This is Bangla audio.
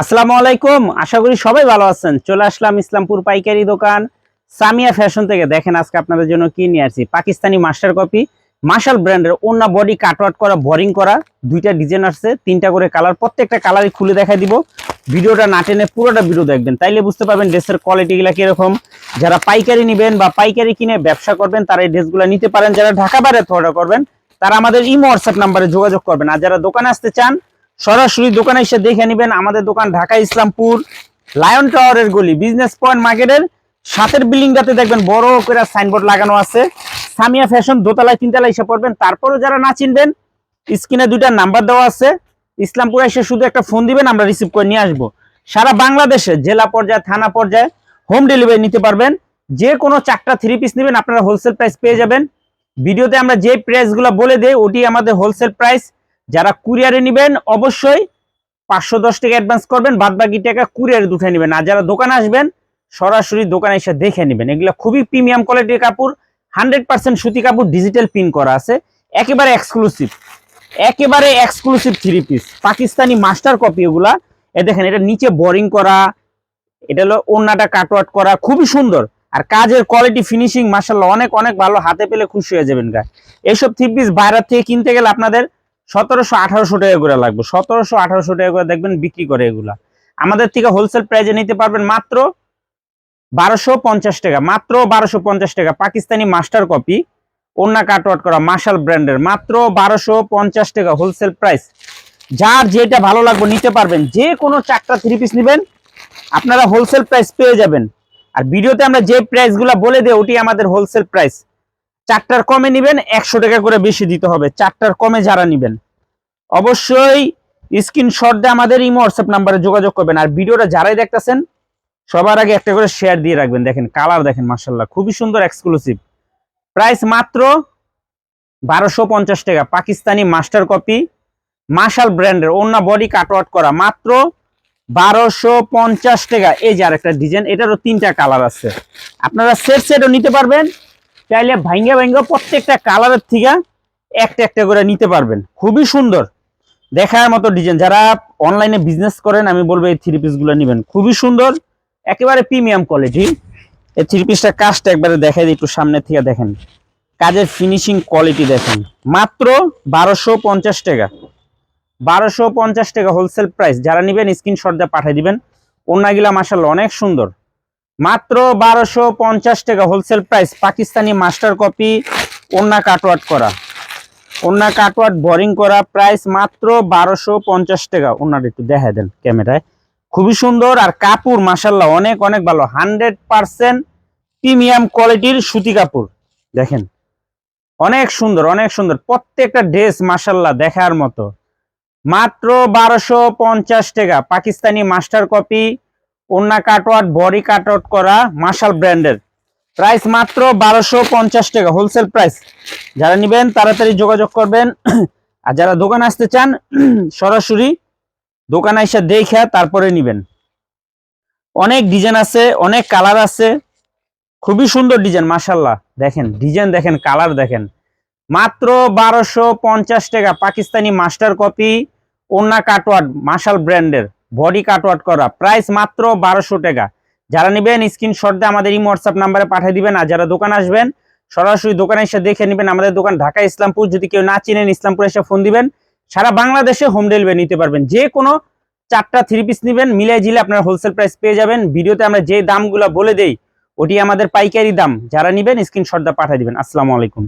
আসসালামু আলাইকুম। আশা করি সবাই ভালো আছেন। চলে আসলাম ইসলামপুর পাইকারি দোকান। সামিয়া ফ্যাশন থেকে দেখেন আজকে আপনাদের জন্য কি নিয়ে আসছি। Pakistani master copy. মার্শাল ব্র্যান্ডের অন্য বডি কাটওয়াট করা, বোরিং করা দুইটা ডিজাইন আসছে। তিনটা করে কালার, প্রত্যেকটা কালারই খুলে দেখাই দিব। ভিডিওটা না টেনে পুরোটা ভিডিও দেখবেন। তাইলে বুঝতে পারবেন ড্রেসের কোয়ালিটিগুলো কীরকম। যারা পাইকারি নেবেন বা পাইকারি কিনে ব্যবসা করবেন, তারা এই ড্রেসগুলো নিতে পারেন। যারা ঢাকা বাইরে অর্ডার করবেন, তারা আমাদের ইমো হোয়াটসঅ্যাপ নাম্বারে যোগাযোগ করবেন। আর যারা দোকানে আসতে চান সরাসরি দোকানে এসে দেখে নেবেন আমাদের দোকান ঢাকা ইসলামপুর লায়ন টাওয়ারের গলি বিজনেস পয়েন্ট মার্কেটের সাতের বিল্ডিংটাতে দেখবেন বড় করে সাইনবোর্ড লাগানো আছে। সামিয়া ফ্যাশন দোতলায়, তিনতলায় এসে পড়বেন। তারপরও যারা না চিনবেন স্ক্রিনে দুইটা নাম্বার দেওয়া আছে। ইসলামপুরে এসে শুধু একটা ফোন দিবেন, আমরা রিসিভ করে নিয়ে আসব। সারা বাংলাদেশে, জেলা পর্যায়ে, থানা পর্যায়ে হোম ডেলিভারি নিতে পারবেন। যে কোনো চারটা থ্রি পিস নেবেন, আপনারা হোলসেল প্রাইস পেয়ে যাবেন। ভিডিওতে আমরা যে প্রাইসগুলো বলে দেই, ওটি আমাদের হোলসেল প্রাইস যারা কুরিয়ারে নেবেন, অবশ্যই পাঁচশো দশ টাকা অ্যাডভান্স করবেন বাদ বাকি টাকা কুরিয়ারে দুঠে নেবেন। আর যারা দোকানে আসবেন, সরাসরি দোকানে এসে দেখে নেবেন। এগুলো খুবই প্রিমিয়াম কোয়ালিটির কাপড় হান্ড্রেড পার্সেন্ট সুতি কাপড় ডিজিটাল প্রিন্ট করা আছে। একেবারে এক্সক্লুসিভ একেবারে exclusive three piece Pakistani master copy এগুলা। এ দেখেন, এটা নিচে বোরিং করা, এটা হলো ওন্নাটা কাটওয়াট করা, খুবই সুন্দর। আর কাজের কোয়ালিটি ফিনিশিং মাসাল্লাহ অনেক অনেক ভালো, হাতে পেলে খুশি হয়ে যাবেন গা এইসব থ্রি পিস বাইরের থেকে কিনতে গেলে আপনাদের সতেরোশো আঠারোশো টাকা করে লাগবে। সতেরোশো আঠারোশো টাকা করে দেখবেন বিক্রি করে এগুলা। আমাদের থেকে হোলসেল প্রাইজে নিতে পারবেন মাত্র বারোশো পঞ্চাশ টাকা, মাত্র বারোশো পঞ্চাশ টাকা। পাকিস্তানি মাস্টার কপি ওন্না কাটওয়াট করা মার্শাল ব্র্যান্ডের মাত্র বারোশো পঞ্চাশ টাকা হোলসেল প্রাইস যার যেটা ভালো লাগবে নিতে পারবেন, যে কোনো চারটা থ্রি পিস নেবেন, আপনারা হোলসেল প্রাইস পেয়ে যাবেন। আর ভিডিওতে আমরা যে প্রাইসগুলো বলে দিই ওটি আমাদের হোলসেল প্রাইস চারটার কমে নেবেন, একশো টাকা করে বেশি দিতে হবে। চারটার কমে যারা নেবেন, অবশ্যই স্ক্রিনশট দিয়ে আমাদের ইমো হোয়াটসঅ্যাপ নাম্বারে যোগাযোগ করবেন। আর ভিডিওটা যারাই দেখতেছেন, সবার আগে একটা করে শেয়ার দিয়ে রাখবেন। দেখেন কালার দেখেন মার্শাল্লাহ খুবই সুন্দর এক্সক্লুসিভ প্রাইস মাত্র বারোশো পঞ্চাশ টাকা। পাকিস্তানি মাস্টার কপি মার্শাল ব্র্যান্ডের অন্য বডি কাটওয়াট করা। মাত্র বারোশো পঞ্চাশ টাকা। এই যে আরেকটা ডিজাইন এটারও তিনটা কালার আছে। আপনারা সেট সেটও নিতে পারবেন। চাইলে ভাঙ্গা ভাঙ্গা প্রত্যেকটা কালারের থেকে একটা একটা করে নিতে পারবেন। খুবই সুন্দর। দেখার মতো ডিজাইন যারা অনলাইনে বিজনেস করেন, আমি বলব এই থ্রি পিসগুলো নেবেন। খুবই সুন্দর। একেবারে প্রিমিয়াম কোয়ালিটি এই থ্রি পিসটা কাজটা একবারে দেখাই দিই, একটু সামনে থেকে দেখেন। কাজের ফিনিশিং কোয়ালিটি দেখেন। মাত্র বারোশো পঞ্চাশ টাকা। বারোশো পঞ্চাশ টাকা হোলসেল প্রাইস যারা নেবেন স্ক্রিনশট দিয়ে পাঠিয়ে দিবেন। অন্যগুলা মাসাল্লাহ অনেক সুন্দর। মাত্র বারোশো পঞ্চাশ টাকা wholesale price Pakistani master copy ওন্না কাটওয়াট করা। ওন্না কাটওয়াট বোরিং করা প্রাইস মাত্র বারোশো পঞ্চাশ টাকা। ওনার একটু দেখা দেন ক্যামেরায়। খুবই সুন্দর আর কাপড় মাসাল্লাহ অনেক অনেক ভালো। হান্ড্রেড পার্সেন্ট প্রিমিয়াম কোয়ালিটির সুতি কাপড়। দেখেন, অনেক সুন্দর অনেক সুন্দর। প্রত্যেকটা ড্রেস মাসাল্লাহ দেখার মতো। মাত্র বারোশো পঞ্চাশ টাকা। পাকিস্তানি মাস্টার কপি ওন্না কাটওয়াট বডি কাটআউট করা মার্শাল ব্র্যান্ডের প্রাইস মাত্র বারোশো পঞ্চাশ টাকা হোলসেল প্রাইস যারা নেবেন, তাড়াতাড়ি যোগাযোগ করবেন। আর যারা দোকানে আসতে চান, সরাসরি দোকানে এসে দেখে তারপরে নেবেন। অনেক ডিজাইন আছে, অনেক কালার আছে। খুবই সুন্দর ডিজাইন মাসাল্লাহ দেখেন ডিজাইন দেখেন কালার দেখেন। মাত্র বারোশো পঞ্চাশ টাকা, পাকিস্তানি মাস্টার কপি ওন্না কাটওয়াট মার্শাল ব্র্যান্ডের বডি কাটওয়াট করা। প্রাইস মাত্র বারোশো টাকা। যারা নেবেন, স্ক্রিনশট দিয়ে আমাদের এই হোয়াটসঅ্যাপ নাম্বারে পাঠিয়ে দিবেন। আর যারা দোকান আসবেন, সরাসরি দোকানে এসে দেখে নেবেন আমাদের দোকান ঢাকা ইসলামপুর। যদি কেউ না চিনেন, ইসলামপুর এসে ফোন দিবেন। সারা বাংলাদেশে হোম ডেলিভারি নিতে পারবেন। যে কোনো চারটা থ্রি পিস নেবেন মিলাই জিলে আপনার হোলসেল প্রাইস পেয়ে যাবেন। ভিডিওতে আমরা যে দামগুলো বলে দেই, ওটি আমাদের পাইকারি দাম। যারা নেবেন, স্ক্রিনশট দিয়ে পাঠিয়ে দিবেন। আসসালামু আলাইকুম।